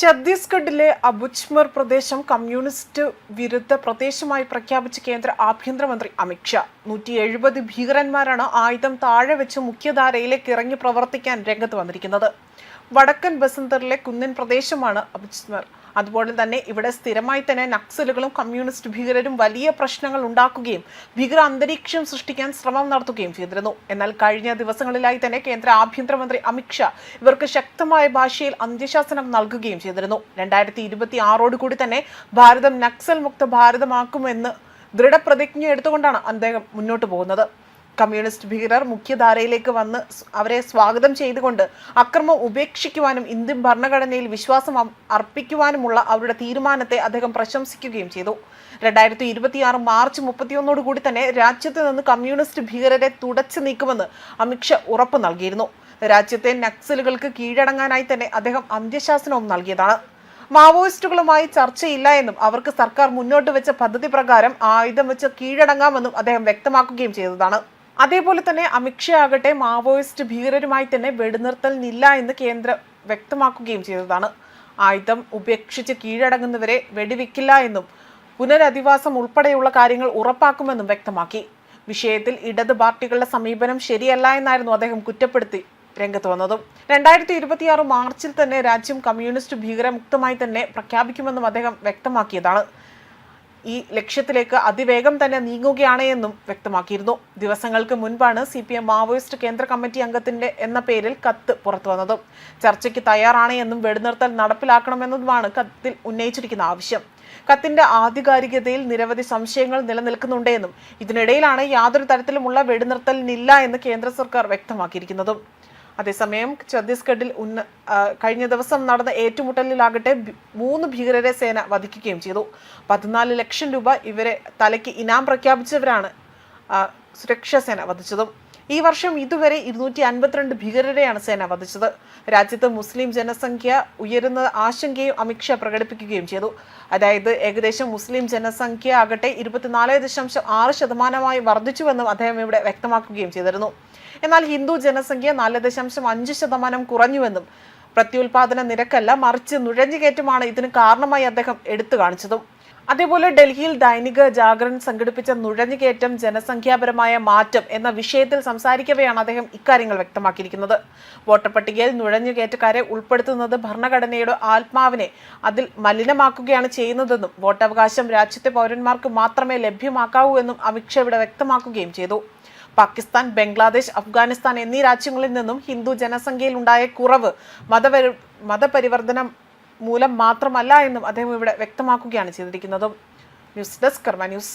ഛത്തീസ്ഗഡിലെ അബുജ്മർ പ്രദേശം കമ്മ്യൂണിസ്റ്റ് വിരുദ്ധ പ്രദേശമായി പ്രഖ്യാപിച്ച കേന്ദ്ര ആഭ്യന്തരമന്ത്രി അമിത്ഷാ നൂറ്റി എഴുപത് ഭീകരന്മാരാണ് ആയുധം താഴെ വെച്ച് മുഖ്യധാരയിലേക്ക് ഇറങ്ങി പ്രവർത്തിക്കാൻ രംഗത്ത് വന്നിരിക്കുന്നത്. വടക്കൻ ബസന്തറിലെ കുന്നിൻ പ്രദേശമാണ് അബുജ്മർ. അതുപോലെ തന്നെ ഇവിടെ സ്ഥിരമായി തന്നെ നക്സലുകളും കമ്മ്യൂണിസ്റ്റ് ഭീകരരും വലിയ പ്രശ്നങ്ങൾ ഉണ്ടാക്കുകയും ഭീകര അന്തരീക്ഷം സൃഷ്ടിക്കാൻ ശ്രമം നടത്തുകയും ചെയ്തിരുന്നു. എന്നാൽ കഴിഞ്ഞ ദിവസങ്ങളിലായി തന്നെ കേന്ദ്ര ആഭ്യന്തരമന്ത്രി അമിത്ഷാ ഇവർക്ക് ശക്തമായ ഭാഷയിൽ അന്ത്യശാസനം നൽകുകയും ചെയ്തിരുന്നു. രണ്ടായിരത്തി ഇരുപത്തി ആറോടുകൂടി തന്നെ ഭാരതം നക്സൽ മുക്ത ഭാരതമാക്കുമെന്ന് ദൃഢപ്രതിജ്ഞ എടുത്തുകൊണ്ടാണ് അദ്ദേഹം മുന്നോട്ട് പോകുന്നത്. കമ്മ്യൂണിസ്റ്റ് ഭീകരർ മുഖ്യധാരയിലേക്ക് വന്ന് അവരെ സ്വാഗതം ചെയ്തുകൊണ്ട് അക്രമം ഉപേക്ഷിക്കുവാനും ഇന്ത്യൻ ഭരണഘടനയിൽ വിശ്വാസം അർപ്പിക്കുവാനുമുള്ള അവരുടെ തീരുമാനത്തെ അദ്ദേഹം പ്രശംസിക്കുകയും ചെയ്തു. രണ്ടായിരത്തി ഇരുപത്തിയാറ് മാർച്ച് മുപ്പത്തിയൊന്നോട് കൂടി തന്നെ രാജ്യത്ത് നിന്ന് കമ്മ്യൂണിസ്റ്റ് ഭീകരരെ തുടച്ചു നീക്കുമെന്ന് അമിത്ഷാ ഉറപ്പ് നൽകിയിരുന്നു. രാജ്യത്തെ നക്സലുകൾക്ക് കീഴടങ്ങാനായി തന്നെ അദ്ദേഹം അന്ത്യശാസനവും നൽകിയതാണ്. മാവോയിസ്റ്റുകളുമായി ചർച്ചയില്ല എന്നും അവർക്ക് സർക്കാർ മുന്നോട്ട് വെച്ച പദ്ധതി പ്രകാരം ആയുധം വെച്ച് കീഴടങ്ങാമെന്നും അദ്ദേഹം വ്യക്തമാക്കുകയും ചെയ്തതാണ്. അതേപോലെ തന്നെ അമിത്ഷാ ആകട്ടെ മാവോയിസ്റ്റ് ഭീകരരുമായി തന്നെ വെടിനിർത്തലിനില്ല എന്ന് കേന്ദ്രം വ്യക്തമാക്കുകയും ചെയ്തതാണ്. ആയുധം ഉപേക്ഷിച്ച് കീഴടങ്ങുന്നവരെ വെടിവെക്കില്ല എന്നും പുനരധിവാസം ഉൾപ്പെടെയുള്ള കാര്യങ്ങൾ ഉറപ്പാക്കുമെന്നും വ്യക്തമാക്കി. വിഷയത്തിൽ ഇടത് പാർട്ടികളുടെ സമീപനം ശരിയല്ല എന്നായിരുന്നു അദ്ദേഹം കുറ്റപ്പെടുത്തി രംഗത്ത് വന്നതും. രണ്ടായിരത്തി ഇരുപത്തിയാറ് മാർച്ചിൽ തന്നെ രാജ്യം കമ്മ്യൂണിസ്റ്റ് ഭീകരമുക്തമായി തന്നെ പ്രഖ്യാപിക്കുമെന്നും അദ്ദേഹം വ്യക്തമാക്കിയതാണ്. ഈ ലക്ഷ്യത്തിലേക്ക് അതിവേഗം തന്നെ നീങ്ങുകയാണ് എന്നും വ്യക്തമാക്കിയിരുന്നു. ദിവസങ്ങൾക്ക് മുൻപാണ് സി പി എം മാവോയിസ്റ്റ് കേന്ദ്ര കമ്മിറ്റി അംഗത്തിന്റെ എന്ന പേരിൽ കത്ത് പുറത്തു വന്നത് ചർച്ചയ്ക്ക് തയ്യാറാണ് എന്നും വെടിനിർത്തൽ നടപ്പിലാക്കണമെന്നതുമാണ് കത്തിൽ ഉന്നയിച്ചിരിക്കുന്ന ആവശ്യം. കത്തിന്റെ ആധികാരികതയിൽ നിരവധി സംശയങ്ങൾ നിലനിൽക്കുന്നുണ്ട് എന്നും ഇതിനിടയിലാണ് യാതൊരു തരത്തിലുമുള്ള വെടിനിർത്തലിനില്ല എന്ന് കേന്ദ്ര സർക്കാർ വ്യക്തമാക്കിയിരിക്കുന്നതും. അതേസമയം ഛത്തീസ്ഗഡിൽ ഉന്ന കഴിഞ്ഞ ദിവസം നടന്ന ഏറ്റുമുട്ടലിലാകട്ടെ മൂന്ന് ഭീകരരെ സേന വധിക്കുകയും ചെയ്തു. പതിനാല് ലക്ഷം രൂപ ഇവരെ തലയ്ക്ക് ഇനാം പ്രഖ്യാപിച്ചവരാണ്. ആ, സുരക്ഷാ സേന വധിച്ചതും. ഈ വർഷം ഇതുവരെ ഇരുന്നൂറ്റി അൻപത്തിരണ്ട് ഭീകരരെയാണ് സേന വധിച്ചത്. രാജ്യത്ത് മുസ്ലിം ജനസംഖ്യ ഉയരുന്ന ആശങ്കയും അമിത്ഷാ പ്രകടിപ്പിക്കുകയും ചെയ്തു. അതായത് ഏകദേശം മുസ്ലിം ജനസംഖ്യ ആകട്ടെ ഇരുപത്തിനാല് ദശാംശം ആറ് ശതമാനമായി വർദ്ധിച്ചുവെന്നും അദ്ദേഹം ഇവിടെ വ്യക്തമാക്കുകയും ചെയ്തിരുന്നു. എന്നാൽ ഹിന്ദു ജനസംഖ്യ നാല് ദശാംശം അഞ്ച് ശതമാനം കുറഞ്ഞുവെന്നും പ്രത്യുൽപാദന നിരക്കല്ല മറിച്ച് നുഴഞ്ഞുകയറ്റമാണ് ഇതിന് കാരണമായി അദ്ദേഹം എടുത്തു കാണിച്ചതും. അതേപോലെ ഡൽഹിയിൽ ദൈനിക ജാഗരൺ സംഘടിപ്പിച്ച നുഴഞ്ഞുകയറ്റം ജനസംഖ്യാപരമായ മാറ്റം എന്ന വിഷയത്തിൽ സംസാരിക്കവെയാണ് അദ്ദേഹം ഇക്കാര്യങ്ങൾ വ്യക്തമാക്കിയിരിക്കുന്നത്. വോട്ടർ പട്ടികയിൽ നുഴഞ്ഞുകയറ്റക്കാരെ ഉൾപ്പെടുത്തുന്നത് ഭരണഘടനയുടെ ആത്മാവിനെ അതിൽ മലിനമാക്കുകയാണ് ചെയ്യുന്നതെന്നും വോട്ടവകാശം രാജ്യത്തെ പൗരന്മാർക്ക് മാത്രമേ ലഭ്യമാക്കാവൂ എന്നും അമിത്ഷാ ഇവിടെ വ്യക്തമാക്കുകയും ചെയ്തു. പാകിസ്ഥാൻ ബംഗ്ലാദേശ് അഫ്ഗാനിസ്ഥാൻ എന്നീ രാജ്യങ്ങളിൽ നിന്നും ഹിന്ദു ജനസംഖ്യയിൽ ഉണ്ടായ കുറവ് മതപരി മതപരിവർത്തനം മൂലം മാത്രമല്ല എന്നും അദ്ദേഹം ഇവിടെ വ്യക്തമാക്കുകയാണ് ചെയ്തിരിക്കുന്നതും. News desk Karma news.